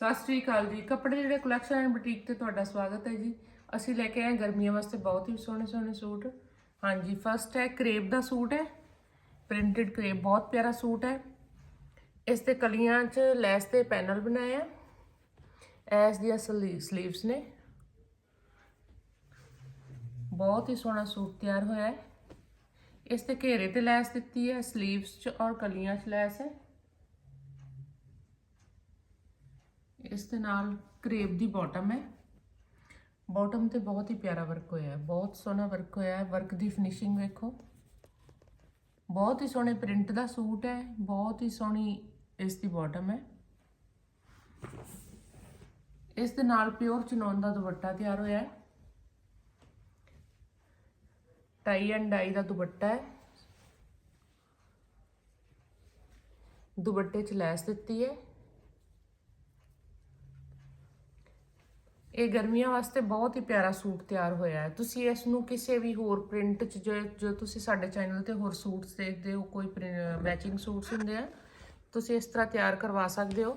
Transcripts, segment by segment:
ਸਤਿ ਸ੍ਰੀ ਅਕਾਲ ਜੀ। ਕੱਪੜੇ ਜਿਹੜੇ ਕਲੈਕਸ਼ਨ ਐਂਡ ਬੁਟੀਕ ਤੇ ਤੁਹਾਡਾ ਸਵਾਗਤ ਹੈ ਜੀ। ਅਸੀਂ ਲੈ ਕੇ ਆਏ ਹਾਂ ਗਰਮੀਆਂ ਵਾਸਤੇ ਬਹੁਤ ਹੀ ਸੋਹਣੇ ਸੋਹਣੇ ਸੂਟ। ਹਾਂਜੀ ਫਸਟ ਹੈ ਕਰੇਪ ਦਾ ਸੂਟ ਹੈ। ਪ੍ਰਿੰਟਡ ਕਰੇਪ, ਬਹੁਤ ਪਿਆਰਾ ਸੂਟ ਹੈ। ਇਸ ਤੇ ਕਲੀਆਂ 'ਚ ਲੈਸ ਤੇ ਪੈਨਲ ਬਣਾਇਆ। ਐਸ ਦੀਆਂ ਸਲੀਵਸ ਨੇ। ਬਹੁਤ ਹੀ ਸੋਹਣਾ ਸੂਟ ਤਿਆਰ ਹੋਇਆ ਹੈ। ਇਸ ਤੇ ਘੇਰੇ ਤੇ ਲੈਸ ਦਿੱਤੀ ਹੈ ਸਲੀਵਸ 'ਚ ਔਰ ਕਲੀਆਂ 'ਚ ਲੈਸ ਹੈ। ਇਸ ਦੇ ਨਾਲ ਕਰੇਬ ਦੀ ਬਾਟਮ ਹੈ। ਬਾਟਮ ਤੇ ਬਹੁਤ ਹੀ ਪਿਆਰਾ ਵਰਕ ਹੋਇਆ ਹੈ। ਬਹੁਤ ਸੋਹਣਾ ਵਰਕ ਹੋਇਆ ਹੈ। ਵਰਕ ਦੀ ਫਿਨਿਸ਼ਿੰਗ ਵੇਖੋ। ਬਹੁਤ ਹੀ ਸੋਹਣੇ ਪ੍ਰਿੰਟ ਦਾ ਸੂਟ ਹੈ। ਬਹੁਤ ਹੀ ਸੋਹਣੀ ਇਸ ਦੀ ਬਾਟਮ ਹੈ। ਇਸ ਦੇ ਨਾਲ ਪਿਓਰ ਚਨੌਨ ਦਾ ਦੁਪੱਟਾ ਤਿਆਰ ਹੋਇਆ ਹੈ। ਟਾਈ ਐਂਡ ਡਾਈ ਦਾ ਦੁਪੱਟਾ ਹੈ। ਦੁਪੱਟੇ 'ਚ ਲੈਸ ਦਿੱਤੀ ਹੈ। ਇਹ ਗਰਮੀਆਂ ਵਾਸਤੇ ਬਹੁਤ ਹੀ ਪਿਆਰਾ ਸੂਟ ਤਿਆਰ ਹੋਇਆ ਹੈ। ਤੁਸੀਂ ਇਸ ਨੂੰ ਕਿਸੇ ਵੀ ਹੋਰ ਪ੍ਰਿੰਟ 'ਚ ਜੋ ਜੋ ਤੁਸੀਂ ਸਾਡੇ ਚੈਨਲ ਤੇ ਹੋਰ ਸੂਟਸ ਦੇਖਦੇ ਹੋ, ਕੋਈ ਮੈਚਿੰਗ ਸੂਟਸ ਹੁੰਦੇ ਆ, ਤੁਸੀਂ ਇਸ ਤਰ੍ਹਾਂ ਤਿਆਰ ਕਰਵਾ ਸਕਦੇ ਹੋ।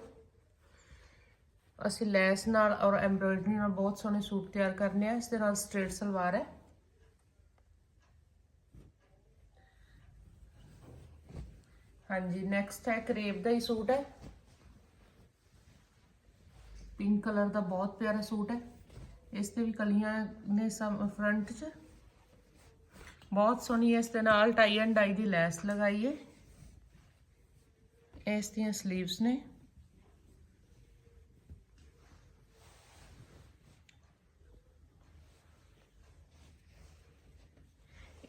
ਅਸੀਂ ਲੈਸ ਨਾਲ ਔਰ ਐਮਬ੍ਰੋਇਡਰੀ ਨਾਲ ਬਹੁਤ ਸੋਹਣੇ ਸੂਟ ਤਿਆਰ ਕਰਨੇ ਆ। ਇਸ ਦੇ ਨਾਲ ਸਟ੍ਰੇਟ ਸਲਵਾਰ ਹੈ। ਹਾਂਜੀ ਨੈਕਸਟ ਹੈ ਕਰੇਪ ਦਾ ਹੀ ਸੂਟ ਹੈ। ਪਿੰਕ ਕਲਰ ਦਾ ਬਹੁਤ ਪਿਆਰਾ ਸੂਟ ਹੈ। ਇਸ ਤੇ ਵੀ ਕਲੀਆਂ ਨੇ ਸਮ ਫਰੰਟ 'ਚ। ਬਹੁਤ ਸੋਹਣੀ ਹੈ, ਇਸ ਦੇ ਨਾਲ ਟਾਈ ਐਂਡ ਡਾਈ ਦੀ ਲੈਸ ਲਗਾਈ ਹੈ। ਇਸ ਦੀਆਂ ਸਲੀਵਸ ਨੇ।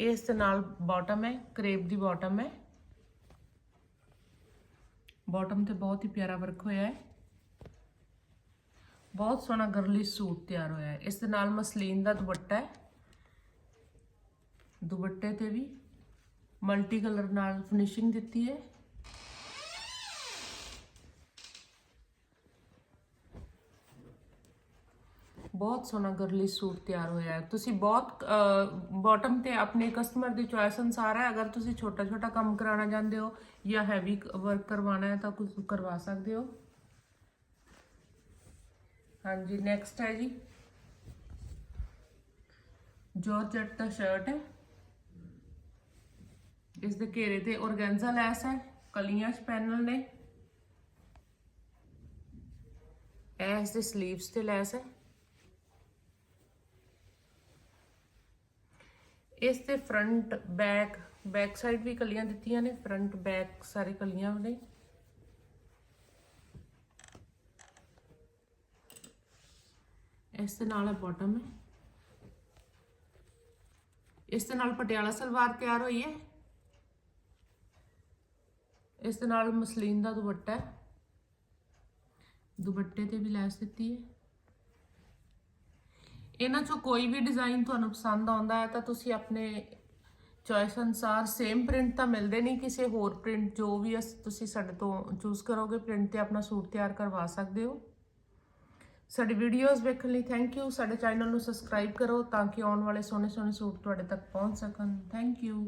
ਇਸ ਦੇ ਨਾਲ ਬਾਟਮ ਹੈ ਕਰੇਪ ਦੀ ਬਾਟਮ ਹੈ। ਬਾਟਮ ਤੇ ਬਹੁਤ ਹੀ ਪਿਆਰਾ ਵਰਕ ਹੋਇਆ ਹੈ। ਬਹੁਤ ਸੋਹਣਾ ਗਰਲੀ ਸੂਟ ਤਿਆਰ ਹੋਇਆ ਹੈ। ਇਸ ਦੇ ਨਾਲ ਮਸਲੀਨ ਦਾ ਦੁਪੱਟਾ ਹੈ। ਦੁਪੱਟੇ ਤੇ ਵੀ ਮਲਟੀ ਕਲਰ ਨਾਲ ਫਿਨਿਸ਼ਿੰਗ ਦਿੱਤੀ ਹੈ। ਬਹੁਤ ਸੋਹਣਾ ਗਰਲੀ ਸੂਟ ਤਿਆਰ ਹੋਇਆ ਹੈ। ਤੁਸੀਂ ਬਹੁਤ ਬਾਟਮ ਤੇ ਆਪਣੇ ਕਸਟਮਰ ਦੀ ਚੋਇਸ ਅਨਸਾਰ ਹੈ। ਅਗਰ ਤੁਸੀਂ ਛੋਟਾ ਛੋਟਾ ਕੰਮ ਕਰਾਉਣਾ ਚਾਹੁੰਦੇ ਹੋ ਜਾਂ ਹੈਵੀ ਵਰਕ ਕਰਵਾਉਣਾ ਹੈ ਤਾਂ ਕੁਝ ਕਰਵਾ ਸਕਦੇ ਹੋ। ਹਾਂਜੀ ਨੈਕਸਟ ਹੈ ਜੀ। ਜਾਰਜਟ ਦਾ ਸ਼ਰਟ ਹੈ, ਇਸ ਦੇ ਘੇਰੇ ਤੇ ਔਰਗੈਂਜ਼ਾ ਲੈਸ ਹੈ, ਕਲੀਆਂ ਚ ਪੈਨਲ ਨੇ। ਐਸ ਦੇ ਸਲੀਵਸ ਤੇ ਲੈਸ ਹੈ। ਇਸ ਤੇ ਫਰੰਟ ਬੈਕ ਬੈਕ ਸਾਈਡ ਵੀ ਕਲੀਆਂ ਦਿੱਤੀਆਂ ਨੇ ਫਰੰਟ ਬੈਕ ਸਾਰੇ ਕਲੀਆਂ ਨੇ। ਇਸ ਦੇ ਨਾਲ ਹੈ ਬਾਟਮ ਹੈ ਇਸ ਦੇ ਨਾਲ ਪਟਿਆਲਾ ਸਲਵਾਰ ਤਿਆਰ ਹੋਈ ਹੈ। ਇਸ ਦੇ ਨਾਲ ਮਸਲੀਨ ਦਾ ਦੁਪੱਟਾ ਹੈ। ਦੁਪੱਟੇ ਤੇ ਵੀ ਲੈਸ ਦਿੱਤੀ ਹੈ। ਇਹਨਾਂ ਚੋਂ ਕੋਈ ਵੀ ਡਿਜ਼ਾਈਨ ਤੁਹਾਨੂੰ ਪਸੰਦ ਆਉਂਦਾ ਹੈ ਤਾਂ ਤੁਸੀਂ ਆਪਣੇ ਚੋਇਸ ਅਨਸਾਰ ਸੇਮ ਪ੍ਰਿੰਟ ਤਾਂ ਮਿਲਦੇ ਨਹੀਂ ਕਿਸੇ ਹੋਰ ਪ੍ਰਿੰਟ ਜੋ ਵੀ ਅਸ- ਤੁਸੀਂ ਸਾਡੇ ਤੋਂ ਚੂਜ਼ ਕਰੋਗੇ ਪ੍ਰਿੰਟ ਤੇ ਆਪਣਾ ਸੂਟ ਤਿਆਰ ਕਰਵਾ ਸਕਦੇ ਹੋ। ਸਾਡੀ ਵੀਡੀਓਜ਼ ਵੇਖਣ ਲਈ ਥੈਂਕ ਯੂ ਸਾਡੇ ਚੈਨਲ ਨੂੰ ਸਬਸਕ੍ਰਾਈਬ ਕਰੋ ਤਾਂ ਕਿ ਆਉਣ ਵਾਲੇ ਸੋਹਣੇ ਸੋਹਣੇ ਸੂਟ ਤੁਹਾਡੇ ਤੱਕ ਪਹੁੰਚ ਸਕਣ। Thank you